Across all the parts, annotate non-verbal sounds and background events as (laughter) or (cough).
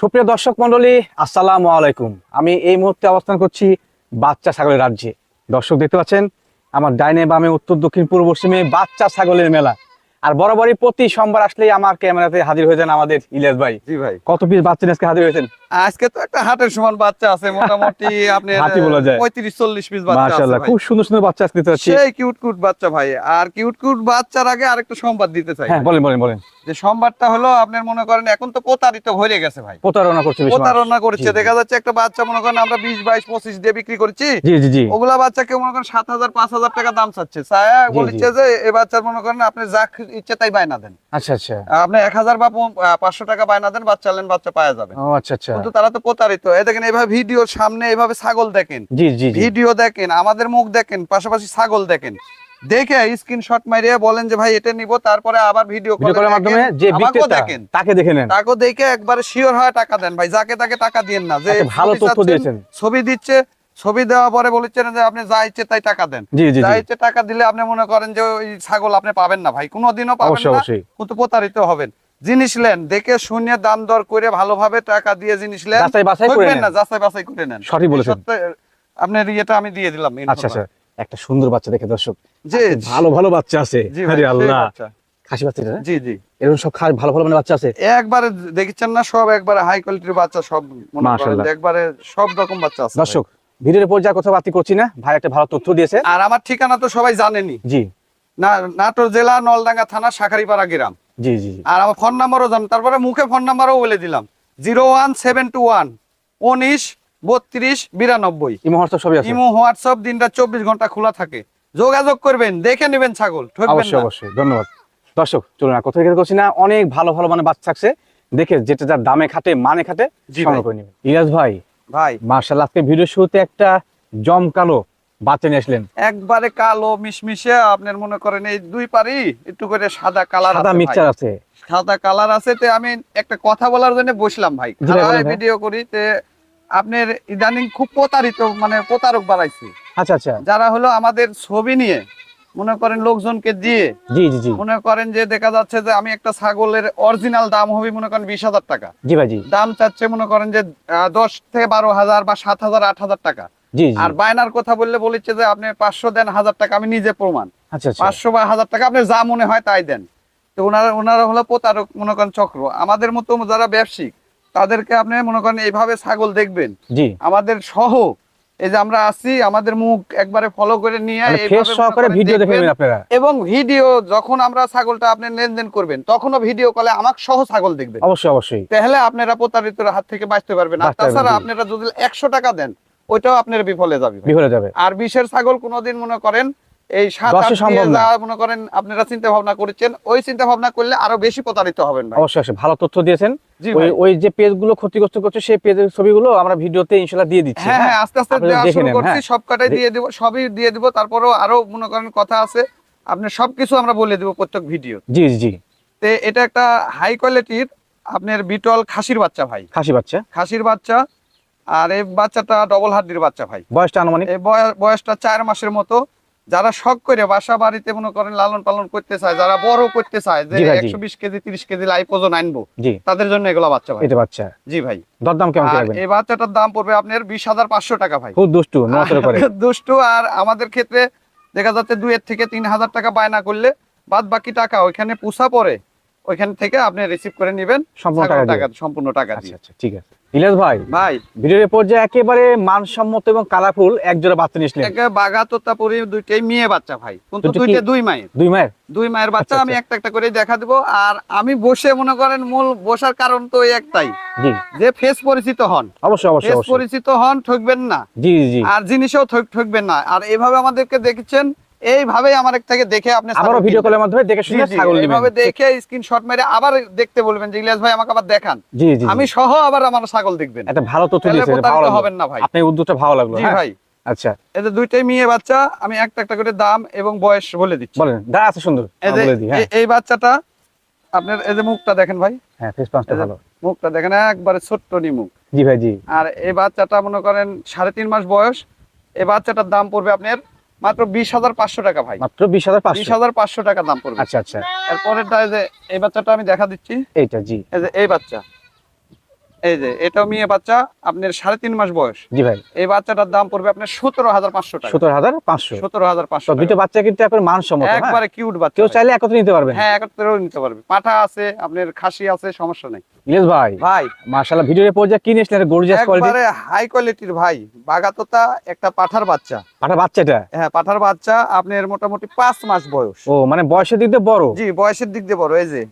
সুপ্রিয় দর্শক মন্ডলী আসসালাম আলাইকুম। আমি এই মুহূর্তে অবস্থান করছি বাচ্চা ছাগলের রাজ্যে। দর্শক দেখতে পাচ্ছেন আমার ডাইনে বামে উত্তর দক্ষিণ পূর্ব পশ্চিমে বাচ্চা ছাগলের মেলা। আর বরাবরই প্রতি সোমবার আসলেই আমার ক্যামেরাতে হাজির হয়েছেন যান আমাদের ইলিয়াস ভাই। জি ভাই। কত পিস বাচ্চা আজকে হাজির হয়েছেন? আজকে তো একটা হাটের সমান বাচ্চা আছে (laughs) মোটামুটি। পঁয়ত্রিশ চল্লিশ পিস বাচ্চা খুব সুন্দর সুন্দর বাচ্চা সেই কিউট কিউট বাচ্চা ভাই। আর কিউট কিউট বাচ্চার আগে আরেকটা সংবাদ দিতে চাই। হ্যাঁ বলেন বলেন বলেন। যে সংবাদটা হলো আপনার মনে করেন এখন তো প্রতারিত হয়ে গেছে ভাই। প্রতারণা করছে। প্রতারণা করছে। দেখা যাচ্ছে একটা বাচ্চা মনে করেন আমরা বিশ বাইশ পঁচিশ দিয়ে বিক্রি করছি। জি জি জি। ওগুলা বাচ্চাকে মনে করেন সাত হাজার পাঁচ হাজার টাকা দাম চাচ্ছে। বলছে যে এই বাচ্চার মনে করেন আপনি যা ইচ্ছে তাই বায়না দেন। আচ্ছা আচ্ছা। আপনি এক হাজার বা পাঁচশো টাকা বায়না দেন বাচ্চা নেন বাচ্চা পাওয়া যাবে। ও আচ্ছা আচ্ছা। কিন্তু তারা তো প্রতারিত। এই দেখেন এইভাবে ভিডিওর সামনে এইভাবে ছাগল দেখেন। ভিডিও দেখেন আমাদের মুখ দেখেন পাশাপাশি ছাগল দেখেন। দেখে স্ক্রিনশট মারিয়ে বলেন যে ভাই এটা নিব তারপরে আবার ভিডিও কলের মাধ্যমে যে বিক্রেতা দেখেন। তাকে দেখে নেন। তাকে দেখে একবারে শিওর হয় টাকা দেন। ভাই যাকে তাকে টাকা দিয়েন না যে ভালো ছবি তথ্য দিয়েছেন। ছবি দিচ্ছে ছবি দেওয়ার পরে বলেছেন যে আপনি যা ইচ্ছে তাই টাকা দেন। যা ইচ্ছে টাকা দিলে আপনি মনে করেন যে ওই ছাগল আপনি পাবেন না ভাই। কোনোদিনও পাবেন না কিন্তু প্রতারিত হবেন। জিনিস নেন দেখে শুনে দাম দর করে ভালোভাবে টাকা দিয়ে জিনিস নেন। যাচাই বাছাই করে নেন। না যাচাই বাছাই করে নেন। সঠিক বলেছেন। আপনার ইয়েটা আমি দিয়ে দিলাম আচ্ছা আচ্ছা একটা সুন্দর বাচ্চা দেখে দর্শক। জি ভালো ভালো বাচ্চা আছে। আরে আল্লাহ। খাসি বাচ্চা জি জি। এরকম সব ভালো ভালো মানে বাচ্চা আছে? একবারে দেখছেন না সব একবারে হাই কোয়ালিটির বাচ্চা সব মনে করেন। একবারে সব রকম বাচ্চা আছে দর্শক ভিডিওর উপর যা কথা বাতি করছি না ভাই একটা ভালো তথ্য দিয়েছে। আর আমার ঠিকানা তো সবাই জানেনি। জি। না নাটোর জেলা নলডাঙ্গা থানা শাখারিপাড়া গ্রাম। জি জি। আর আমার ফোন নাম্বারও জানেন তারপরে মুখে ফোন নাম্বারও বলে দিলাম। Zero one seven two one উনিশ বত্রিশ বিরানব্বই। ইমো হোয়াটসঅ্যাপ সবই আছে। ইমো হোয়াটসঅ্যাপ দিনটা চব্বিশ ঘণ্টা খোলা থাকে। যোগাযোগ করবেন দেখে নেবেন ছাগল অবশ্যই অবশ্যই ধন্যবাদ। দর্শক চলুন আর কোথায় করছি না। অনেক ভালো ভালো মানে বাচ্চা থাকছে দেখে যেটা যার দামে খাটে মানে খাটে সংগ্রহ ভাই। করে নেবেন। ইরাজ ভাই ভাই। মার্শাল আজকে ভিডিও শুরুতে একটা জমকালো বাচ্চা নিয়ে আসলেন? একবারে কালো মিশমিশে আপনার মনে করেন এই দুই পারি একটু করে সাদা কালার সাদা মিক্সচার আছে। সাদা কালার আছে তে আমি একটা কথা বলার জন্য বসলাম ভাই। ভিডিও করি তে আপনার ইদানিং খুব প্রতারিত মানে প্রতারক বাড়াইছে। আচ্ছা আচ্ছা। যারা হলো আমাদের ছবি নিয়ে মনে করেন লোকজনকে দিয়ে জি জি জি। মনে করেন যে দেখা যাচ্ছে যে আমি একটা ছাগলের অরিজিনাল দাম হবে মনে করেন বিশ হাজার টাকা। জি ভাই দাম চাচ্ছে মনে করেন যে দশ থেকে বারো হাজার বা সাত হাজার আট হাজার টাকা। জি জি আর বায়নার কথা বললে বলেছে যে আপনি পাঁচশো দেন হাজার টাকা আমি নিজে প্রমাণ। আচ্ছা আচ্ছা। পাঁচশো বা হাজার টাকা আপনি যা মনে হয় তাই দেন। তো ওনারা ওনারা হলো প্রতারক মনে করেন চক্র। আমাদের মতো যারা ব্যবসায়িক তাদেরকে আপনি মনে করেন এইভাবে ছাগল দেখবেন। আমাদের সহ এই যে আমরা আছি আমাদের মুখ একবারে ফলো করে নিয়ে মানে। এবং ভিডিও যখন আমরা ছাগলটা আপনি লেনদেন করবেন তখনও ভিডিও কলে আমাকে সহ ছাগল দেখবেন। অবশ্যই অবশ্যই। তাহলে আপনারা প্রতারিতর হাত থেকে বাঁচতে পারবেন। আর তাছাড়া আপনারা যদি একশো টাকা দেন ওইটাও আপনার বিফলে যাবে। বিহরে যাবে। আর বিশের ছাগল কোনোদিন মনে করেন এই সাত দশে আট দিয়ে সম্ভব না। যা মনে করেন আপনারা চিন্তা ভাবনা করেছেন ওই চিন্তা ভাবনা করলে আরও বেশি প্রতারিত হবেন অবশ্যই অবশ্যই। ভালো তথ্য দিয়েছেন। ওই যে পেজগুলো ক্ষতিগ্রস্ত করছে সেই পেজের ছবিগুলো আমরা ভিডিওতে ইনশাল্লাহ দিয়ে দিচ্ছি। হ্যাঁ আস্তে আস্তে আপনারা দেওয়া দেখে শুরু করছি। সব কটাই দে- দিয়ে দিব সবই দিয়ে দিব তারপরেও আরও মনে করেন কথা আছে। আপনি সবকিছু আমরা বলে দিব প্রত্যেক ভিডিও জি জি। জি এটা একটা হাই কোয়ালিটির আপনার বিটল খাসির বাচ্চা ভাই। খাসি বাচ্চা। খাসির বাচ্চা আর এই বাচ্চাটা ডবল হাড্ডির বাচ্চা ভাই। বয়সটা আনুমানিক? এই বয়সটা চার মাসের মতো। যারা শখ করে বাসা বাড়িতে মনে করেন লালন পালন করতে চায় যারা বড় করতে চায় যে। একশো বিশ কেজি তিরিশ কেজি লাইফ ওজন আনব তাদের জন্য এগুলো বাচ্চা ভাই। এটা বাচ্চা। জি ভাই। দরদাম কেমন এই বাচ্চাটার দাম পড়বে আপনার বিশ হাজার পাঁচশো টাকা ভাই। খুব দুষ্টু (laughs) দুষ্টু আর আমাদের ক্ষেত্রে দেখা যাচ্ছে দুইয়ের থেকে তিন হাজার টাকা বায়না করলে বাদ বাকি টাকা ওইখানে পুষা পড়ে ওইখান থেকে আপনি রিসিভ করে নেবেন। সম্পূর্ণ টাকা টাকা সম্পূর্ণ টাকা আচ্ছা আচ্ছা ঠিক আছে। ইলিয়াস ভাই ভাই। ভিডিওর পর্যায়ে একেবারে মানসম্মত এবং কালারফুল এক বাচ্চা নিয়েছিলেন বাঘা তোতাপুরি দুইটাই মেয়ে বাচ্চা ভাই। কিন্তু দুইটা দুই মায়ের। দুই মায়ের? দুই মায়ের বাচ্চা আমি একটা একটা করে দেখা দিব। আর আমি বসে মনে করেন মূল বসার কারণ তো একটাই। যে ফেস পরিচিত হন। অবশ্যই অবশ্যই ফেস পরিচিত হন ঠকবেন না। জি জি জি। আর জিনিসও ঠকবেন না। আর এভাবে আমাদেরকে দেখছেন এইভাবে আমার থেকে দেখে আপনি আবারও ভিডিও কলের মাধ্যমে দেখে শুনে ছাগল নেবেন। এইভাবে দেখে স্ক্রিনশট মেরে আবার দেখতে বলবেন যে ইলিয়াস ভাই আমাকে আবার দেখান। জি জি আমি সহ আবার আমার ছাগল দেখবেন। একটা ভালো তথ্য দিয়েছেন ভালো হবেন না ভাই। আপনার উদ্যোগটা ভালো লাগল জি হ্যাঁ? ভাই। আচ্ছা। দুইটাই মেয়ে বাচ্চা আমি একটা একটা করে দাম এবং বয়স বলে দিচ্ছি। বলেন দা আছে সুন্দর বলে দিই হ্যাঁ। এই- বাচ্চাটা আপনার এই যে মুখটা দেখেন ভাই। হ্যাঁ ফেস পাঁচটা ভালো। মুখটা দেখেন একবারে ছোট্ট নি মুখ জি ভাই জি। আর এই বাচ্চাটা মনে করেন সাড়ে তিন মাস বয়স এই বাচ্চাটার দাম পড়বে আপনার মাত্র বিশ হাজার পাঁচশো টাকা ভাই। মাত্র বিশ হাজার বিশ হাজার পাঁচশো টাকা দাম পড়বে। আচ্ছা আচ্ছা। এরপরেরটা এই যে এই বাচ্চাটা আমি দেখা দিচ্ছি। এইটা জি। এই যে এই বাচ্চা। এই যে এটাও মেয়ে বাচ্চা আপনার সাড়ে তিন মাস বয়স। জি ভাই। এই বাচ্চাটার দাম পড়বে আপনার সতেরো হাজার পাঁচশো টাকা। সতেরো হাজার পাঁচশো। সতেরো হাজার পাঁচশো দুটো বাচ্চা কিন্তু এখন মানসম্মত হ্যাঁ? একবারে কিউট বাচ্চা। কেউ চাইলে একত্রে নিতে পারবেন। হ্যাঁ একত্রেও নিতে পারবে। পাঠা আছে আপনার খাসি আছে সমস্যা নেই। ইলিয়াস ভাই ভাই। মার্শাল্লাহ ভিডিওর পর্যায়ে কি নিয়েছিলেন গর্জিয়াস কোয়ালিটি একবারে হাই কোয়ালিটির ভাই বাগাতোতা একটা পাঠার বাচ্চা। পাঠা বাচ্চাটা হ্যাঁ পাঠার বাচ্চা আপনার মোটামুটি পাঁচ মাস বয়স। ও মানে বয়সের দিক দিয়ে বড়? জি বয়সের দিক দিয়ে বড় এই যে।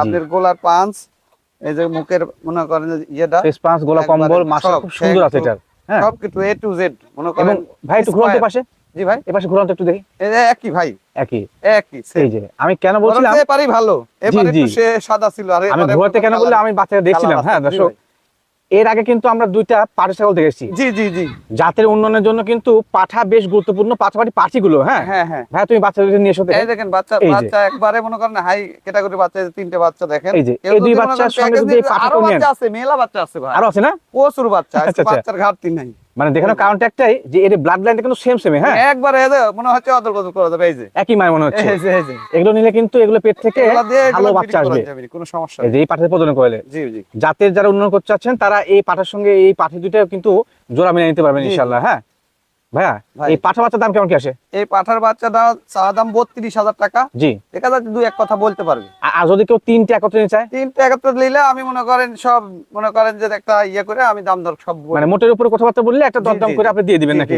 আপনার গোলার পাঞ্চ এই যে মুখের মনে করেন ইয়েটা ফেস পাঁচ গোলা কম্বল মাসা খুব সুন্দর আছে এটা হ্যাঁ। সব কিছু এ টু জেড মনে করেন ভাই একটু ঘুরন্ত পাশে। জি ভাই। এপাশে পাশে ঘুরন্ত একটু দেখি। একই ভাই। একই। একই এই যে আমি কেন বলছিলাম? পারি ভালো। এপারে সে সাদা ছিল আর আমি ঘুরতে কেন colour- বললে আমি বাচ্চাকে দেখছিলাম হ্যাঁ দর্শক। এর আগে কিন্তু আমরা দুইটা পাঠা ছাগল দেখেছি জি জি জি। জাতের উন্নয়নের জন্য কিন্তু পাঠা বেশ গুরুত্বপূর্ণ পাঠাপাঠি পাঠিগুলো হ্যাঁ? হ্যাঁ হ্যাঁ। ভাই তুমি বাচ্চা দুটো নিয়ে এসো এই দেখেন বাচ্চা বাচ্চা একবারে মনে করেন হাই ক্যাটাগরি বাচ্চা তিনটে বাচ্চা দেখেন। এই যে, এই দুই বাচ্চা বাচ্চার সঙ্গে যদি পাঠা নিতে- আরও বাচ্চা আছে মেলা বাচ্চা আছে ভাই। আরও আছে না? প্রচুর বাচ্চা আছে, আচ্ছা, আচ্ছা। বাচ্চার ঘাটতি নাই। মানে দেখানোর কারণটা একটাই যে এর ব্লাড লাইনটা কিন্তু সেম সেম হ্যাঁ? একবার মনে হচ্ছে অদল বদল করা যাবে এই যে। একই মায়ের মনে হচ্ছে। এগুলো নিলে কিন্তু এগুলো পেট থেকে ভালো বাচ্চা আসবে। কোনো সমস্যা এই নেই। যে এই পাঠাতে প্রজনন জি জি। জাতের যারা উন্নয়ন করতে চাচ্ছেন তারা এই পাঠের সঙ্গে এই পাঠের দুটো কিন্তু জোড়া মেনে নিতে পারবেন। ইনশাল্লাহ হ্যাঁ? ভাইয়া এই পাঠা বাচ্চার দাম কেমন কি আসে? এই পাঠার বাচ্চা দাম চা দাম বত্রিশ হাজার টাকা। জি। দেখা যাচ্ছে দুই এক কথা বলতে পারবে। আর যদি কেউ তিনটে একত্রে নিতে চায়? তিনটে একত্র নিলে আমি মনে করেন সব মনে করেন যে একটা ইয়ে করে আমি দাম দর সব মানে মোটের উপরে কথাবার্তা বললে একটা দরদাম করে আপনি দিয়ে দিবেন নাকি?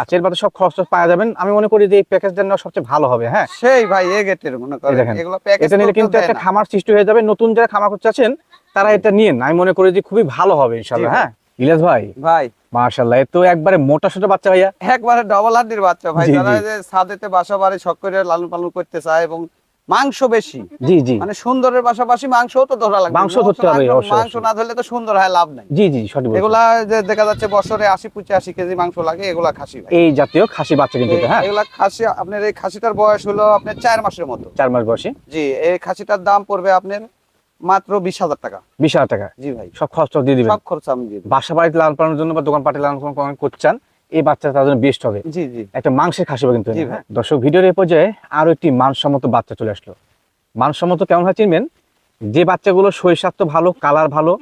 আচ্ছা এর বাদে সব খরচ পাওয়া যাবেন। আমি মনে করি যে এই প্যাকেজটা নেওয়া সবচেয়ে ভালো হবে হ্যাঁ? সেই ভাই এ গেটের মনে করেন। এগুলো প্যাকেজ নিলে কিন্তু একটা খামার সৃষ্টি হয়ে যাবে। নতুন যারা খামার করতে চাচ্ছেন তারা এটা নিয়েন। আমি মনে করি যে খুবই ভালো হবে ইনশাল্লাহ হ্যাঁ? ইলিয়াস ভাই। ভাই তো একবারে মোটা সোটা বাচ্চা ভাইয়া? একবারে ডবল হাড্ডির বাচ্চা ভাই যারা যে ছাদেতে বাসা বাড়ি শখ করে লালন পালন করতে চায় এবং মাংস বেশি জি জি। মানে সুন্দরের পাশাপাশি মাংসও তো ধরা লাগবে। মাংস ধরতে হবে, অবশ্যই, মাংস না ধরলে তো সুন্দর হয় লাভ নাই। জি জি সঠিক এগুলা যে দেখা যাচ্ছে বছরে আশি পঁচাশি কেজি মাংস লাগে এগুলা খাসি ভাই। এই জাতীয় খাসি বাচ্চা কিন্তু হ্যাঁ? এগুলা খাসি আপনার এই খাসিটার বয়স হলো আপনার চার মাসের মতো। চার মাস বয়সী? জি এই খাসিটার দাম পড়বে আপনার মাত্র বিশ হাজার টাকা। বিশ হাজার টাকা? জি ভাই। সব খরচ দিয়ে দিবেন? সব খরচ আমি দিয়ে। বাসা বাড়িতে লালন পালনের জন্য বা দোকান পাটে লালন পালন করছেন এই বাচ্চা তার জন্য বেস্ট হবে। জি জি। একটা মাংসের খাসি হবে কিন্তু। দর্শক ভিডিওর এই পর্যায়ে আরও একটি মানসম্মত বাচ্চা চলে আসলো। মানসম্মত কেমন হয় চিনবেন? যে বাচ্চাগুলো শরীর স্বাস্থ্য ভালো কালার ভালো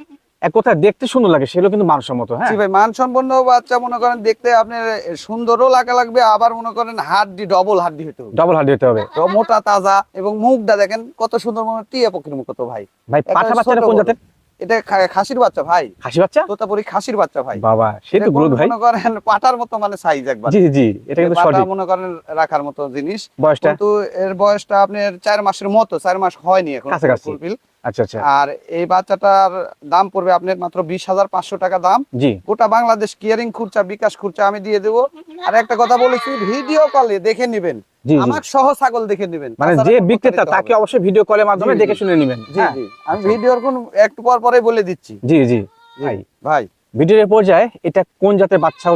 এক কথায় দেখতে সুন্দর লাগে সেগুলো কিন্তু মানসম্মত হ্যাঁ? ভাই মানসম্পন্ন বাচ্চা মনে করেন দেখতে আপনার সুন্দরও লাগা লাগবে আবার মনে করেন হাড্ডি ডবল হাড্ডি হতে হবে। ডবল হার্ড দিতে হবে। মোটা তাজা এবং মুখটা দেখেন কত সুন্দর মনে টিয়া পক্ষীর মুখ তো ভাই ভাই পাঠা বাচ্চাটা কোন জাতের? এটা খাসির বাচ্চা ভাই। খাসি বাচ্চা? তোতাপুরি খাসির বাচ্চা ভাই। বাবা সে তো গ্রোথ ভাই। মনে করেন পাটার মতো মানে সাইজ একবার। জি জি এটা কিন্তু সঠিক। মনে করেন রাখার মতো জিনিস। বয়সটা? কিন্তু এর বয়সটা আপনার চার মাসের মতো চার মাস হয়নি এখন ফুলফিল আচ্ছা আচ্ছা। আর এই বাচ্চাটার দাম পড়বে আপনার মাত্র বিশ হাজার পাঁচশো টাকা দাম। জি। গোটা বাংলাদেশ কিয়ারিং খুরচা বিকাশ খুরচা আমি দিয়ে দেবো। আর একটা কথা বলেছি ভিডিও কলে দেখে নিবেন। আমার সহ ছাগল দেখে নেবেন। মানে যে বিক্রেতা তাকে অবশ্যই ভিডিও কলের মাধ্যমে। দেখে শুনে নেবেন। জি হ্যাঁ। জি। আমি ভিডিওর কোন একটু পর পরে বলে দিচ্ছি। জি জি। ভাই। ভাই। ভিডিওর পর্যায়ে এটা কোন জাতের বাচ্চাও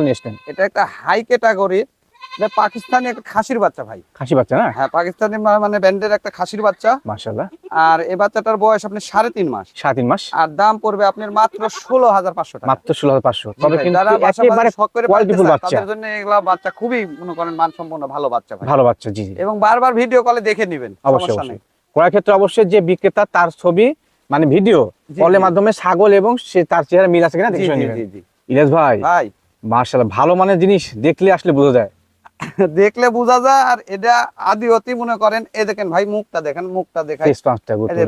এটা একটা হাই ক্যাটাগরির পাকিস্তানি একটা খাসির বাচ্চা ভাই। খাসি বাচ্চা না? হ্যাঁ পাকিস্তানি মানে ব্যান্ডের একটা খাসির বাচ্চা। মার্শাল্লাহ আর এই বাচ্চাটার বয়স আপনি সাড়ে তিন মাস। সাড়ে তিন মাস? আর দাম পড়বে আপনার মাত্র ষোলো হাজার পাঁচশো টাকা। মাত্র ষোলো হাজার পাঁচশো। তবে যারা একেবারে বাড়ি শখ করে qualityful পালতে চায়, বাচ্চা। তাদের জন্য এগুলা বাচ্চা খুবই মনে করেন মানসম্পন্ন ভালো বাচ্চা ভাই। ভালো বাচ্চা জি জি। এবং বারবার ভিডিও কলে দেখে নেবেন অবশ্যই সমস্যা অবশ্যই। করার ক্ষেত্রে অবশ্যই যে বিক্রেতা তার ছবি মানে ভিডিও কলের মাধ্যমে ছাগল এবং সে তার চেহারা মিল আছে কিনা দেখে নেবেন। ইলিয়াস ভাই ভাই। মার্শাল্লাহ ভালো মানের জিনিস দেখলে আসলে বোঝা যায়। দেখলে বোঝা যায় আর এটা আদি অতি মনে করেন এ দেখেন ভাই মুখটা দেখেন মুখটা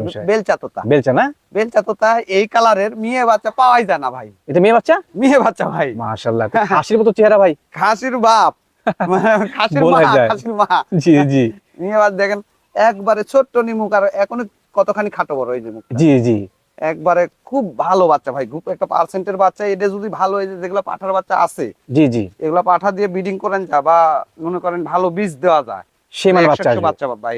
বিষয়। বেলচাতোতা। বেলচা না? বেলচাতোতা এই কালারের মেয়ে বাচ্চা পাওয়াই যায় না ভাই। এটা মেয়ে বাচ্চা? মেয়ে বাচ্চা ভাই। মার্শাল্লাহ হাসির মতো চেহারা ভাই। খাসির বাপ। (laughs) খাসির মা। খাসির মা। জি জি। মেয়ে বাচ্চা দেখেন একবারে ছোট্ট নিমুখ আর এখনও কতখানি খাটো বড় এই যে মুখ জি জি। একবারে খুব ভালো বাচ্চা ভাই খুব একটা পার্সেন্টের বাচ্চা এটা যদি ভালো হয়ে যে যেগুলো পাঠার বাচ্চা আছে জি জি। এগুলা পাঠা দিয়ে ব্রিডিং করেন যা বা মনে করেন ভালো বীজ দেওয়া যায় মানে বাচ্চা বাচ্চা ভাই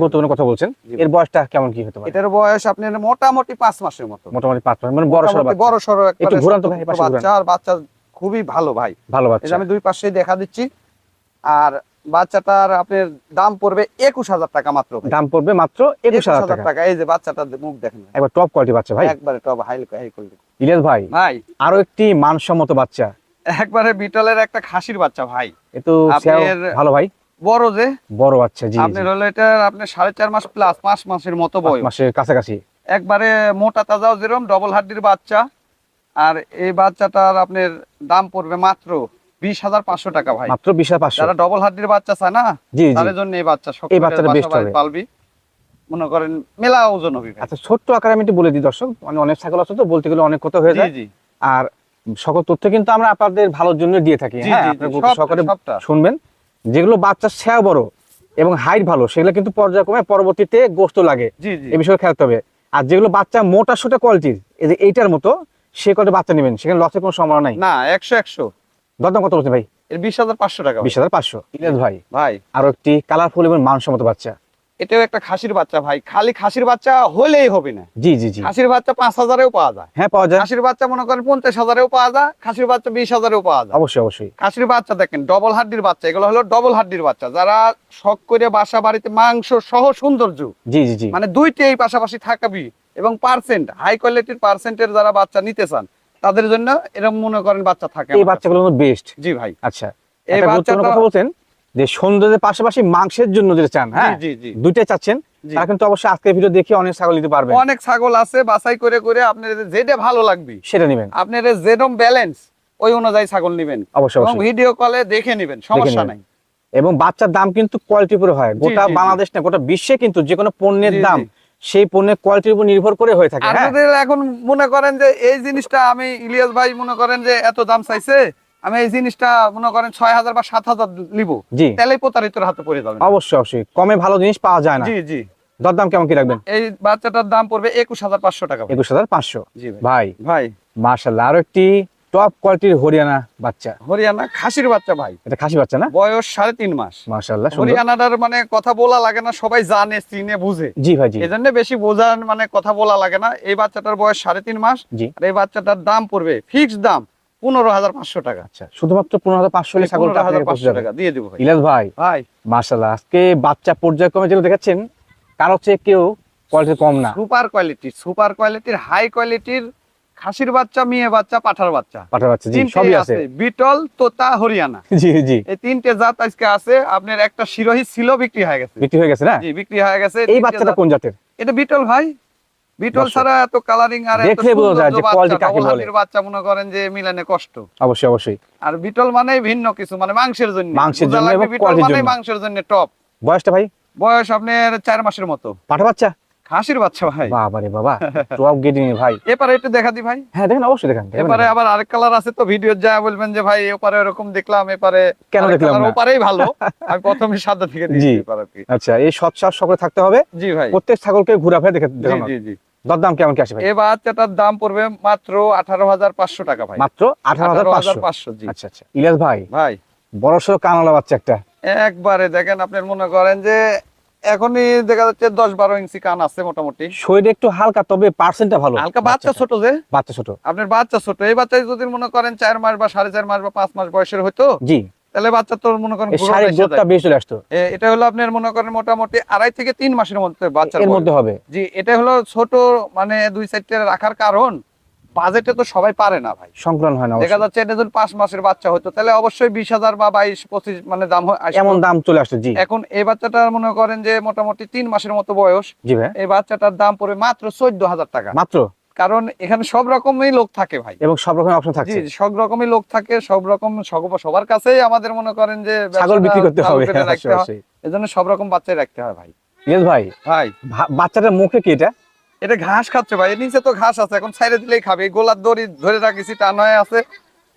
গুরুত্বপূর্ণ কথা বলছেন। এর বয়সটা কেমন কি হতে পারে? এটার বয়স আপনার মোটামুটি পাঁচ মাসের মতো। মোটামুটি পাঁচ মাস মানে বড় সড়ো বড় সড়ো একটু ভাই, বাচ্চা আর বাচ্চা খুবই ভালো ভাই। ভালো বাচ্চা। আমি দুই পাশে দেখা দিচ্ছি আর বাচ্চাটার আপনার দাম পড়বে একুশ হাজার টাকা মাত্র দাম পড়বে মাত্র একুশ হাজার টাকা। এই যে বাচ্চাটার মুখ দেখেন একবার টপ কোয়ালিটি বাচ্চা ভাই। একবারে top high high quality Ilias ভাই ভাই। আরও একটি মানসম্মত বাচ্চা। একবারে বিটলের একটা খাসির বাচ্চা ভাই। এ তো আপনার- সেও ভালো ভাই। বড় যে। বড় বাচ্চা জি। আপনার হলো এটা আপনার সাড়ে চার মাস প্লাস পাঁচ মাসের মতো বয়স। মাসের কাছাকাছি। একবারে মোটা তাজাও যেরকম ডবল হাড্ডির বাচ্চা। আর এই বাচ্চাটার আপনার দাম পড়বে মাত্র বিশ হাজার পাঁচশো টাকা ভাই। মাত্র বিশ হাজার পাঁচশো। যারা ডবল হাড্ডির বাচ্চা চায় না তাদের জন্য এই বাচ্চা এই বাচ্চাটা বাসা best বাড়িতে হবে। পালবি মনে করেন মেলা ওজন হবে আচ্ছা ছোট্ট আকারে আমি একটু বলে দিই দর্শক মানে অনেক ছাগল আছে তো বলতে গেলে অনেক কথা হয়ে যায়। জি। আর সকল তথ্য কিন্তু আমরা আপনাদের ভালোর জন্য দিয়ে থাকি। হ্যাঁ সকলে শুনবেন। যেগুলো বাচ্চার সেয়া বড় এবং হাইট ভালো সেগুলো কিন্তু পর্যায়ক্রমে পরবর্তীতে গোস্ত লাগে। এই বিষয়ে খেয়াল হবে। আর যেগুলো বাচ্চা মোটা সোটা কোয়ালিটির এই যে এইটার মতো সে কটা বাচ্চা নেবেন? সেখানে লসের কোনো সম্ভাবনা নাই? না একশো একশো। দরদাম কত বলছেন ভাই? এর বিশ হাজার পাঁচশো টাকা বিশ হাজার পাঁচশো। ইলিয়াস ভাই ভাই। আরও একটি কালারফুল এবং মানসম্মত বাচ্চা। এটাও একটা খাসির বাচ্চা ভাই। খালি খাসির বাচ্চা হলেই হবে না। জি জি জি। খাসির বাচ্চা পাঁচ হাজারেও পাওয়া যায়। হ্যাঁ পাওয়া যায়। খাসির বাচ্চা মনে করেন পঞ্চাশ হাজারেও পাওয়া যায় খাসির বাচ্চা বিশ হাজারেও পাওয়া যায়। অবশ্যই অবশ্যই। খাসির বাচ্চা দেখেন ডবল হাড্ডির বাচ্চা এগুলো হলো ডবল হাড্ডির বাচ্চা। যারা শখ করে বাসা বাড়িতে মাংস সহ সৌন্দর্য জি জি জি। মানে দুইটাই পাশাপাশি থাকাবি এবং পার্সেন্ট হাই কোয়ালিটির পার্সেন্টের যারা বাচ্চা নিতে চান তাদের জন্য এরকম মনে করেন বাচ্চা থাকে এই বাচ্চাগুলো বেস্ট। জি ভাই। আচ্ছা এই বাচ্চাটা- কথা বলছেন যে সৌন্দর্যের পাশাপাশি মাংসের জন্য যেটা চান হ্যাঁ? জি জি। দুইটাই চাচ্ছেন তারা কিন্তু অবশ্যই আজকের ভিডিও দেখে অনেক ছাগল নিতে পারবেন। অনেক ছাগল আছে বাছাই করে করে আপনার যেটা ভালো লাগবে সেটা নেবেন। আপনার যেরকম ব্যালেন্স ওই অনুযায়ী ছাগল নেবেন। অবশ্যই ভিডিও কলে দেখে নেবেন সমস্যা নাই। এবং বাচ্চার দাম কিন্তু কোয়ালিটির উপরে হয়। গোটা। বাংলাদেশ না গোটা বিশ্বে কিন্তু যে কোনো পণ্যের। দাম সেই পণ্যের কোয়ালিটির উপর নির্ভর করে হয়ে থাকে হ্যাঁ? এখন মনে করেন যে এই জিনিসটা আমি ইলিয়াস ভাই মনে করেন যে এত দাম চাইছে আমি এই জিনিসটা মনে করেন ছয় হাজার বা সাত হাজার লিব জি। তাহলেই প্রতারিতর হাতে পড়ে যাবে। অবশ্যই অবশ্যই। কমে ভালো জিনিস পাওয়া যায় না। জি জি। দরদাম কেমন কি রাখবেন? এই বাচ্চাটার দাম পড়বে একুশ হাজার পাঁচশো টাকা একুশ হাজার পাঁচশো। ভাই। ভাই ভাই। মার্শাল্লাহ আরও একটি টপ কোয়ালিটির হরিয়ানা বাচ্চা। হরিয়ানা খাসির বাচ্চা ভাই। এটা খাসি বাচ্চা না? বয়স সাড়ে তিন মাস। সুন্দর। হরিয়ানাটার মানে কথা বলা লাগে না সবাই জানে চিনে বুঝে। জি ভাই এই জন্য বেশি বোঝার মানে কথা বলা লাগে না। এই বাচ্চাটার বয়স সাড়ে তিন মাস জি। আর এই বাচ্চাটার দাম পড়বে ফিক্সড দাম পনেরো হাজার পাঁচশো টাকা। আচ্ছা শুধুমাত্র পনেরো হাজার পাঁচশো ছাগলটা হাজার পাঁচশো টাকা দিয়ে দেবো ভাই। ইলাস ভাই আজকে বাচ্চা পর্যায়ক্রমে যেগুলো দেখাচ্ছেন কারও চেয়ে কেউ কোয়ালিটি কম না। সুপার কোয়ালিটি সুপার কোয়ালিটির হাই কোয়ালিটির খাসির বাচ্চা মেয়ে বাচ্চা পাঠার বাচ্চা। পাঠার বাচ্চা জি সবই আছে। বিটল তোতা হরিয়ানা। (laughs) জি জি। এই তিনটে জাত আজকে আছে। আপনার একটা শিরোহী ছিল বিক্রি হয়ে গেছে। বিক্রি হয়ে গেছে না? জি বিক্রি হয়ে গেছে। এই বাচ্চাটা কোন জাতের? এটা বিটল ভাই। বিটল ছাড়া এত কালারিং আর এত সৌন্দর্য বাচ্চা, মনে করেন যে মিলানে কষ্ট। অবশ্যই অবশ্যই। আর বিটল মানে ভিন্ন কিছু মানে মাংসের জন্য। মাংসের জন্য বিটল মানে মাংসের জন্য টপ বয়সটা ভাই? বয়স আপনার চার মাসের মতো। পাঠা বাচ্চা? খাসির বাচ্চা ভাই। বাবা রে বাবা টপ গেটিং ভাই। এপারে একটু দেখা দি ভাই। হ্যাঁ দেখেন অবশ্যই দেখেন এপারে আবার আরেক কালার আছে তো ভিডিও যা বলবেন যে ভাই ওপারে এরকম দেখলাম এপারে কেন দেখলাম না? ওপারেই ভালো। (laughs) আমি প্রথমে সাদা থেকে দিয়েছি এপারে আচ্ছা এই সকলে থাকতে হবে। জি ভাই। প্রত্যেক ছাগলকে ঘুরা ফেরা দেখে দেখানো। জি জি। দরদাম কেমন কি এই বাচ্চাটার দাম পড়বে মাত্র আঠারো হাজার পাঁচশো টাকা ভাই। মাত্র জি। আচ্ছা আচ্ছা। ভাই ভাই। বড় সড়ো কানালা বাচ্চা একটা। একবারে দেখেন আপনি মনে করেন যে এখনই দেখা যাচ্ছে দশ বারো ইঞ্চি কান আছে মোটামুটি। শরীরে একটু হালকা তবে পার্সেন্টটা ভালো। হালকা বাচ্চা ছোট যে? বাচ্চা ছোট। আপনার বাচ্চা ছোট। এই যদি মনে করেন চার মাস বা সাড়ে চার মাস বা পাঁচ মাস বয়সের হতো জি। তাহলে বাচ্চা মনে করেন। বেশি আসতো। এটা হলো আপনার মনে করেন মোটামুটি আড়াই থেকে তিন মাসের মধ্যে বাচ্চার মধ্যে হবে। জি এটা হলো ছোট মানে দুই সাইডে রাখার কারণ। বাজেটে তো সবাই পারে না ভাই। সংক্রান্ত হয় না দেখা যাচ্ছে এটা যদি পাঁচ মাসের বাচ্চা হতো তাহলে অবশ্যই বিশ হাজার বা বাইশ পঁচিশ মানে দাম হয়- এমন দাম চলে আসতো জি। এখন এই বাচ্চাটার মনে করেন যে মোটামুটি তিন মাসের মতো বয়স জি ভাই। এই বাচ্চাটার দাম পড়ে মাত্র চোদ্দ হাজার টাকা। মাত্র? কারণ এখানে সব রকমই লোক থাকে ভাই। এবং সব রকম অপশন জি সব রকমই লোক থাকে সব রকম সবার কাছেই আমাদের মনে করেন যে ছাগল বিক্রি করতে হবে এজন্য সব রকম বাচ্চাই রাখতে হয় ভাই। ভাই ভাই। বাচ্চাটার মুখে কি এটা? এটা ঘাস খাচ্ছে ভাই এর নিচে তো ঘাস আছে এখন সাইডে দিলেই খাবে। গোলার দড়ি ধরে রাখিছি টান হয়ে আছে।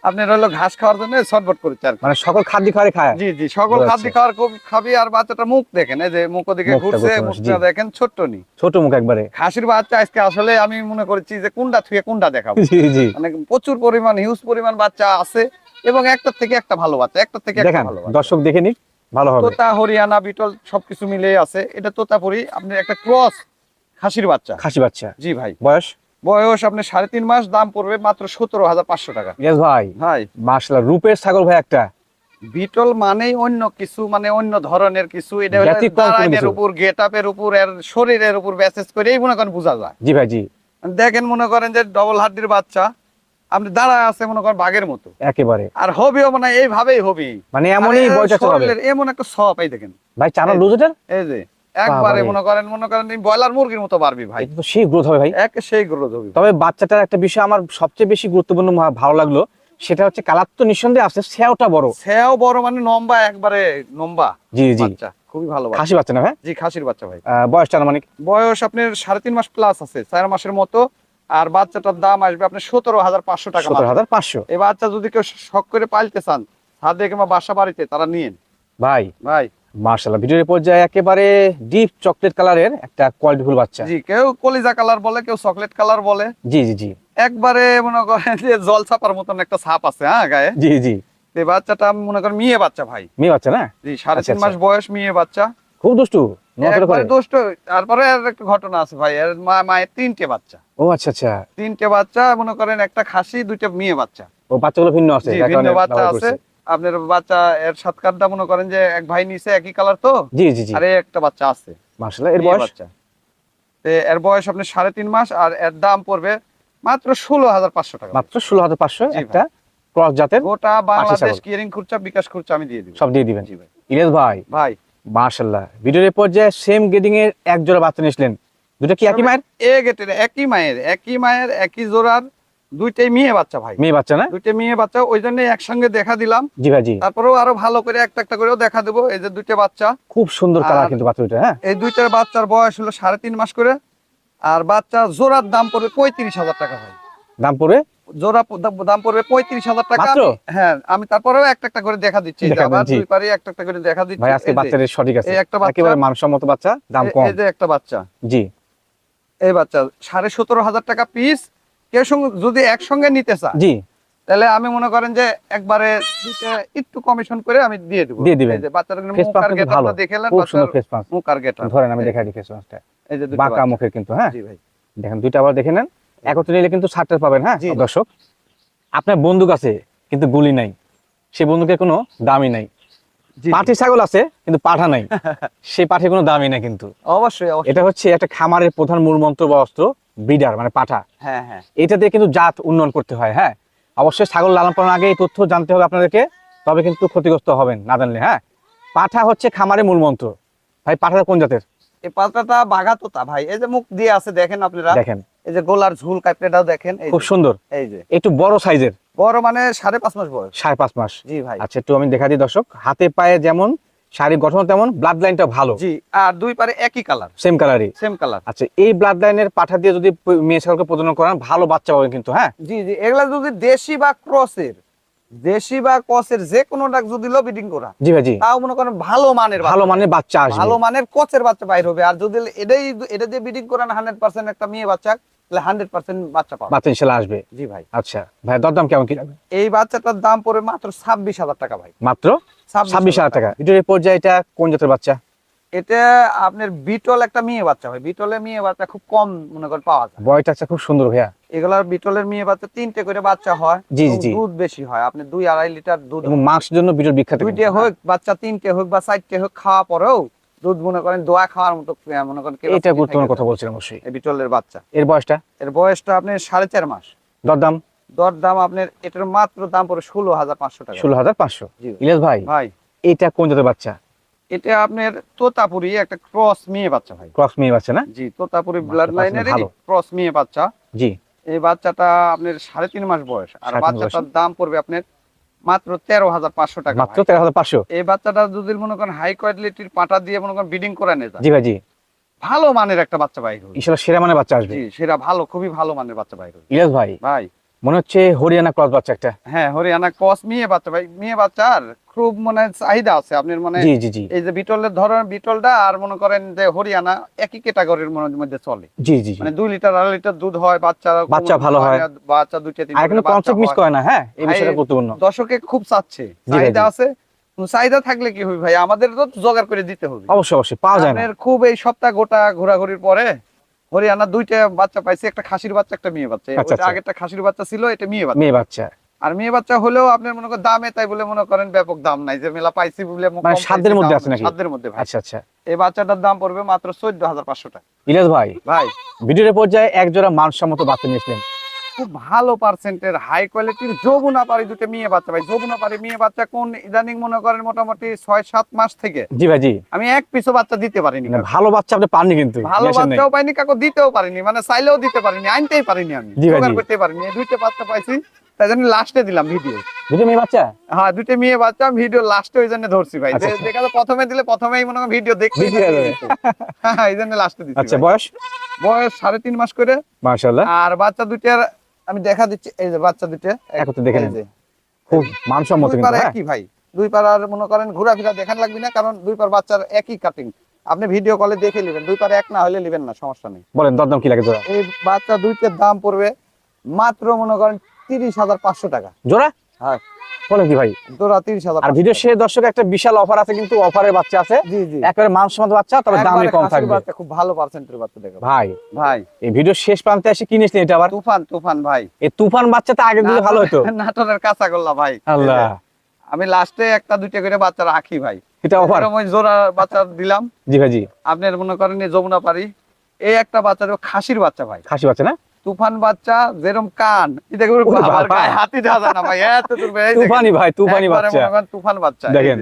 আপনার হলো ঘাস খাওয়ার জন্য শর্টবট করছে আর মানে সকল খাদ্য খাওয়ারে খায়? জি জি সকল খাদ্য যাচ্ছে। খাওয়ার খুব খাবি আর বাচ্চাটা মুখ দেখেন এই যে মুখ ওদিকে ঘুরছে মুখটা দেখেন ছোট্ট নি। ছোট মুখ একবারে। খাসির বাচ্চা আজকে আসলে আমি মনে করছি যে কোনটা থুয়ে কোনটা দেখাবো। জি জি। মানে প্রচুর পরিমাণ হিউজ পরিমাণ বাচ্চা আছে এবং একটার থেকে একটা ভালো বাচ্চা একটার থেকে একটা ভালো বাচ্চা। দর্শক দেখে নিক ভালো হবে। তোতা হরিয়ানা বিটল সবকিছু মিলে আছে। এটা তোতাপুরি আপনি একটা ক্রস খাসির বাচ্চা। খাসি বাচ্চা। জি ভাই। বয়স? বয়স আপনি সাড়ে তিন মাস দাম পড়বে মাত্র সতেরো হাজার পাঁচশো টাকা। ভাই। ভাই। মার্শাল্লাহ রূপের ছাগল ভাই একটা। বিটল মানেই অন্য কিছু মানে অন্য ধরনের কিছু। এটা। উপর উপর এর শরীরের উপর ব্যাসেস করে এই মনে করেন বোঝা যায়। জি ভাই জি। দেখেন মনে করেন যে ডবল হাড্ডির বাচ্চা। আপনি দাঁড়ায় আছে মনে করেন বাঘের মতো। একেবারে। আর হবেও মানে এইভাবেই হবে। মানে এমনই এমন একটা সপ এই দেখেন। ভাই চানা লুজ এই যে। একবারে মনে করেন মনে করেন ব্রয়লার মুরগির মতো পারবি ভাই। সেই গ্রোথ হবে ভাই। এক সেই গ্রোথ হবে। তবে বাচ্চাটার একটা বিষয় আমার সবচেয়ে বেশি গুরুত্বপূর্ণ ভালো লাগল সেটা হচ্ছে কালার তো নিঃসন্দেহে আছে সেওটা বড়। সেও বড় মানে লম্বা একবারে লম্বা জি জি। বাচ্চা খুবই ভালো বাচ্চা। খাসি বাচ্চা না ভাই? জি খাসির বাচ্চা ভাই। বয়সটা মানে বয়স আপনার সাড়ে তিন মাস প্লাস আছে চার মাসের মতো। আর বাচ্চাটার দাম আসবে আপনার সতেরো হাজার পাঁচশো টাকা সতেরো। হাজার পাঁচশো। এই বাচ্চা যদি কেউ শখ করে পালতে চান ছাদে কিংবা বাসা বাড়িতে তারা নিয়েন। ভাই। ভাই। মার্শাল্লাহ ভিডিওর পর্যায়ে একেবারে ডিপ চকলেট কালারের একটা কোয়ালিটিফুল বাচ্চা। জি কেউ কলিজা কালার বলে কেউ চকলেট কালার বলে। জি জি জি। একবারে মনে করেন যে জল ছাপার মতন একটা ছাপ আছে হ্যাঁ গায়ে? জি জি। এই বাচ্চাটা মনে করেন মেয়ে বাচ্চা ভাই। মেয়ে বাচ্চা না? জি সাড়ে আচ্ছা, তিন মাস বয়স মেয়ে বাচ্চা। খুব দুষ্টু একবারে তারপরে আর একটা ঘটনা আছে ভাই এর মা- মায়ের তিনটে বাচ্চা। ও আচ্ছা আচ্ছা। তিনটে বাচ্চা মনে করেন একটা খাসি দুইটা মেয়ে বাচ্চা। ও বাচ্চাগুলো ভিন্ন আছে ভিন্ন বাচ্চা আছে। আপনার বাচ্চা এর সাত সাতকারটা মনে করেন যে এক ভাই নিচে একই কালার তো? জি জি জি। আর একটা বাচ্চা আছে। মার্শাল্লাহ এর বয়স? বাচ্চা। তে এর বয়স আপনার সাড়ে তিন মাস আর এর দাম পড়বে মাত্র ষোলো হাজার পাঁচশো টাকা। মাত্র ষোলো হাজার পাঁচশো একটা ক্রস জাতের গোটা বাংলাদেশ কিয়ারিং খুরচা বিকাশ খুরচা আমি দিয়ে দিব। সব দিয়ে দিবেন। ইলিয়াস ভাই। ভাই। মার্শাল্লাহ ভিডিওর পর্যায়ে সেম গেডিং এর এক জোড়া বাচ্চা নিয়েছিলেন দুটো কি একই মায়ের? এ গেটের একই মায়ের একই মায়ের একই জোড়ার দুইটাই মেয়ে বাচ্চা ভাই। মেয়ে বাচ্চা না? দুইটা মেয়ে বাচ্চা ওই জন্য একসঙ্গে দেখা দিলাম। জি ভাই জি। তারপরেও আরও ভালো করে একটা একটা করেও দেখা দেবো। এই যে দুইটা বাচ্চা। খুব সুন্দর কালার কিন্তু বাচ্চা দুটো হ্যাঁ? এই দুইটার বাচ্চার বয়স হলো সাড়ে তিন মাস করে। আর বাচ্চা জোড়ার দাম পড়বে পঁয়ত্রিশ হাজার টাকা ভাই। দাম পড়বে? জোড়া দাম- দাম পড়বে পঁয়ত্রিশ হাজার টাকা। হ্যাঁ আমি তারপরেও একটা একটা করে দেখা দিচ্ছি। এই যে দেখা আবার দেন, জি। দুই একটা একটা করে দেখা দিচ্ছি। আজকে বাচ্চাদের সঠিক আছে। একটা বাচ্চা- একেবারে মানসম্মত বাচ্চা দাম এই- কম। এই যে একটা বাচ্চা। জি। এই বাচ্চা সাড়ে সতেরো হাজার টাকা পিস কেউ যদি একসঙ্গে নিতে চায় জি। তাহলে আমি মনে করেন যে একবারে একটু কমিশন করে আমি দিয়ে দেবো। দিয়ে দিবেন। বাচ্চার ভালো দেখেলেন মুখ আর ধরেন আমি দেখাই দিই ফেস পাঁচটা এই যে বাঁকা মুখের কিন্তু হ্যাঁ? জি ভাই। দেখেন দুইটা আবার দেখে নেন। একত্রে নিলে কিন্তু ষাটটা পাবেন হ্যাঁ? দর্শক আপনার বন্দুক আছে কিন্তু গুলি নাই। সেই বন্দুকের কোনো দামই নাই। পাঠি ছাগল আছে কিন্তু পাঠা নাই। (laughs) সেই পাঠির কোনো দামই নাই কিন্তু। অবশ্যই অবশ্যই। এটা হচ্ছে একটা খামারের প্রধান মূল মন্ত্র বা অস্ত্র। ব্রিডার মানে পাঠা। হ্যাঁ হ্যাঁ। এটা দিয়ে কিন্তু জাত উন্নয়ন করতে হয় হ্যাঁ? অবশ্যই ছাগল লালন পালন আগে এই তথ্য জানতে হবে আপনাদেরকে তবে কিন্তু ক্ষতিগ্রস্ত হবেন না জানলে হ্যাঁ? পাঠা হচ্ছে খামারের মূল মন্ত্র। ভাই পাঠাটা কোন জাতের? এই পাতাটা বাঘা তোতা ভাই। এই যে মুখ দিয়ে আছে দেখেন আপনারা? দেখেন। এই যে গোলার ঝুল কাপড়েটাও দেখেন খুব সুন্দর। এই যে। একটু বড় সাইজের? বড় মানে সাড়ে পাঁচ মাস বয়স। সাড়ে পাঁচ মাস। জি ভাই। আচ্ছা একটু আমি দেখা দিই দর্শক। হাতে পায়ে যেমন শারীরিক গঠন তেমন ব্লাড লাইনটা ভালো। জি আর দুই পারে একই কালার সেম কালারই সেম কালার আচ্ছা এই ব্লাড লাইনের পাঠা দিয়ে যদি মেয়ে ছাগলকে প্রজনন করান ভালো বাচ্চা পাবেন কিন্তু হ্যাঁ? জি জি এগুলা যদি দেশি বা ক্রসের দেশি বা ক্রসের যে কোনোটা যদি লবিডিং করা জি ভাই জি। তাও মনে করেন ভালো মানের ভালো মানের বাচ্চা আসবে। ভালো মানের কোচের বাচ্চা বাইর হবে। আর যদি এটাই এটা দিয়ে বিডিং করান হান্ড্রেড পার্সেন্ট একটা মেয়ে বাচ্চা তাহলে হান্ড্রেড পার্সেন্ট বাচ্চা পাবে। বাচ্চা ইনশাল্লাহ আসবে। জি ভাই। আচ্ছা ভাই দরদাম কেমন কি? এই বাচ্চাটার দাম পড়বে মাত্র ছাব্বিশ হাজার টাকা ভাই। মাত্র? ছাব্বিশ হাজার টাকা। ভিডিওর পর্যায়ে এটা কোন জাতের বাচ্চা? এটা আপনার বিটল একটা মেয়ে বাচ্চা হয় বিটলের মেয়ে বাচ্চা খুব কম মনে করেন পাওয়া যায়। বয়টা আচ্ছা খুব সুন্দর ভাইয়া। এগুলার বিটলের মেয়ে বাচ্চা তিনটে করে বাচ্চা হয় জি, জি। দুধ বেশি হয়। আপনি দুই আড়াই লিটার দুধ এবং মাংসের জন্য বিটল বিখ্যাত দুইটে হোক বাচ্চা তিনটে হোক বা চারটে হোক খাওয়া পরেও দুধ মনে করেন দোয়া খাওয়ার মতো মনে করেন। এটা গুরুত্বপূর্ণ কথা বলছিলাম অবশ্যই। এই বিটলের বাচ্চা। এর বয়সটা? এর বয়সটা আপনি সাড়ে চার মাস। দরদাম? দর দাম আপনার এটার মাত্র দাম পড়ে ষোলো হাজার পাঁচশো টাকা। ষোলো হাজার পাঁচশো। ইলিয়াস ভাই ভাই। এটা কোন জাতের বাচ্চা? এটা আপনার তোতাপুরি একটা ক্রস মেয়ে বাচ্চা ভাই। ক্রস মেয়ে বাচ্চা না? জি তোতাপুরি ব্লাড লাইনের ক্রস মেয়ে বাচ্চা। জি। এই বাচ্চাটা আপনার সাড়ে তিন মাস বয়স। আর বাচ্চাটার দাম পড়বে আপনার মাত্র তেরো হাজার পাঁচশো টাকা মাত্র তেরো হাজার পাঁচশো? এই বাচ্চাটা যদি মনে করেন হাই কোয়ালিটির পাটা দিয়ে মনে করেন বিডিং করে নেতা জি ভাই জি। ভালো মানের একটা বাচ্চা বাইর হবে সেরা মানের বাচ্চা আসবে। সেরা ভালো খুবই ভালো মানের বাচ্চা বাইর হবে ইলাস ভাই। ভাই মনে হচ্ছে হরিয়ানা ক্রস বাচ্চা একটা। হ্যাঁ হরিয়ানা কস মেয়ে বাচ্চা ভাই মেয়ে বাচ্চার খুব মানে চাহিদা আছে আপনার মানে জি জি জি। এই যে বিটলের ধরেন বিটলটা আর মনে করেন যে হরিয়ানা একই ক্যাটাগরির মধ্যে চলে। জি জি মানে দুই লিটার আড়াই লিটার দুধ হয় বাচ্চা বাচ্চা ভালো হয়। বাচ্চা দুইটা তিনটা আর কোনো কনসেপ্ট মিস করে না হ্যাঁ? এই বিষয়টা গুরুত্বপূর্ণ। দর্শকে খুব চাচ্ছে। চাহিদা আছে চাহিদা থাকলে কি হবে ভাই? আমাদের তো জোগাড় করে দিতে হবে। অবশ্যই অবশ্যই পাওয়া যায় না। খুব এই সপ্তাহ গোটা ঘোরাঘুরির পরে হরিয়ানা দুইটা বাচ্চা পাইছে একটা খাসির বাচ্চা একটা মেয়ে বাচ্চা। আচ্ছা, আচ্ছা। আগেরটা খাসির বাচ্চা ছিল এটা মেয়ে বাচ্চা। মেয়ে বাচ্চা। আর মেয়ে বাচ্চা হলেও আপনার মনে করেন দামে তাই বলে মনে করেন ব্যাপক দাম নাই যে মেলা পাইছি বলে মানে সাধ্যের মধ্যে আছে নাকি? সাধ্যের মধ্যে ভাই। আচ্ছা আচ্ছা। এই বাচ্চাটার দাম পড়বে মাত্র চোদ্দ হাজার পাঁচশো টাকা। ইলাস ভাই ভাই। ভিডিওর পর্যায়ে এক জোড়া মানসম্মত বাচ্চা নিয়েছিলেন। খুব ভালো পার্সেন্টের হাই কোয়ালিটির যমুনা পারি দুটো মেয়ে বাচ্চা। ভাই যমুনা পারি মেয়ে বাচ্চা কোন ইদানিং মনে করেন মোটামুটি ছয় সাত মাস থেকে। জি ভাই জি। আমি এক পিসও বাচ্চা দিতে পারিনি ভালো বাচ্চা আপনি পাননি কিন্তু ভালো। বাচ্চাও পাইনি কাকু দিতেও পারিনি মানে চাইলেও দিতে পারিনি আনতেই পারিনি আমি জোগাড় করতে পারিনি দুইটা বাচ্চা পাইছি তাই জন্য লাস্টে দিলাম ভিডিও দুটো মেয়ে বাচ্চা? হ্যাঁ দুইটা মেয়ে বাচ্চা ভিডিও লাস্টে ওই জন্য ধরছি ভাই আচ্ছা, যে- আচ্ছা। দেখা যায় প্রথমে দিলে প্রথমেই মনে হয় ভিডিও দেখতে দেখতে হ্যাঁ এই জন্য লাস্টে দিচ্ছি আচ্ছা বয়স? বয়স সাড়ে তিন মাস করে। মাশাআল্লাহ। আর বাচ্চা দুইটার আমি দেখা দিচ্ছি এই যে বাচ্চা দেখে খুব মানসম্মত কিন্তু হ্যাঁ? ভাই। দুই মনে করেন ঘোরাফেরা দেখান লাগবে না কারণ দুই পার বাচ্চার একই কাটিং আপনি ভিডিও কলে দেখে নেবেন দুই পারে এক না হলে নেবেন না সমস্যা নেই। বলেন দরদাম কি লাগে জোড়া? এই বাচ্চা দুইটার দাম পড়বে মাত্র মনে করেন তিরিশ হাজার পাঁচশো টাকা। জোড়া? হ্যাঁ। বলেন কি ভাই? তোরা তিরিশ হাজার আর ভিডিও শেষে দর্শক একটা বিশাল অফার আছে কিন্তু অফারের বাচ্চা আছে। জি জি। একেবারে মানসম্মত বাচ্চা তবে দামে কম থাকবে। খুব ভালো পার্সেন্টের বাচ্চা দেখো। ভাই ভাই। এই ভিডিও শেষ প্রান্তে এসে কিনিস এটা আবার? তুফান তুফান ভাই। এই তুফান বাচ্চাটা আগে দিলে ভালো হতো। নাটোরের কাঁচা গোল্লা ভাই। আল্লাহ। আমি লাস্টে একটা দুইটা করে বাচ্চা রাখি ভাই। এটা অফার জোড়া বাচ্চা দিলাম। জি ভাই জি। আপনার মনে করেন যমুনা পারি এই একটা বাচ্চা খাসির বাচ্চা ভাই। খাসি বাচ্চা না? তুফান বাচ্চা যেরকম কান। এটা হাতি না ভাই এত। তুফানি ভাই তুফানি বাচ্চা। তুফান বাচ্চা দেখেন।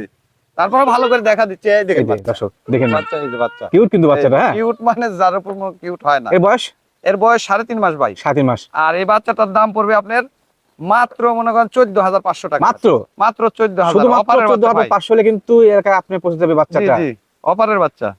তারপরে ভালো করে দেখা দিচ্ছে এই দেখেন বাচ্চা। দর্শক দেখেন। বাচ্চা এই যে বাচ্চা। কিউট কিন্তু বাচ্চাটা হ্যাঁ? কিউট মানে যার উপর কিউট হয় না। এর বয়স? এর বয়স সাড়ে তিন মাস ভাই। তিন মাস। আর এই বাচ্চাটার দাম পড়বে আপনার মাত্র মনে করেন চোদ্দ হাজার পাঁচশো টাকা। মাত্র? মাত্র চোদ্দ হাজার চোদ্দ হাজার পাঁচশো হলে কিন্তু এর কাছে আপনি পৌঁছে যাবে বাচ্চাটা। জি বাচ্চা।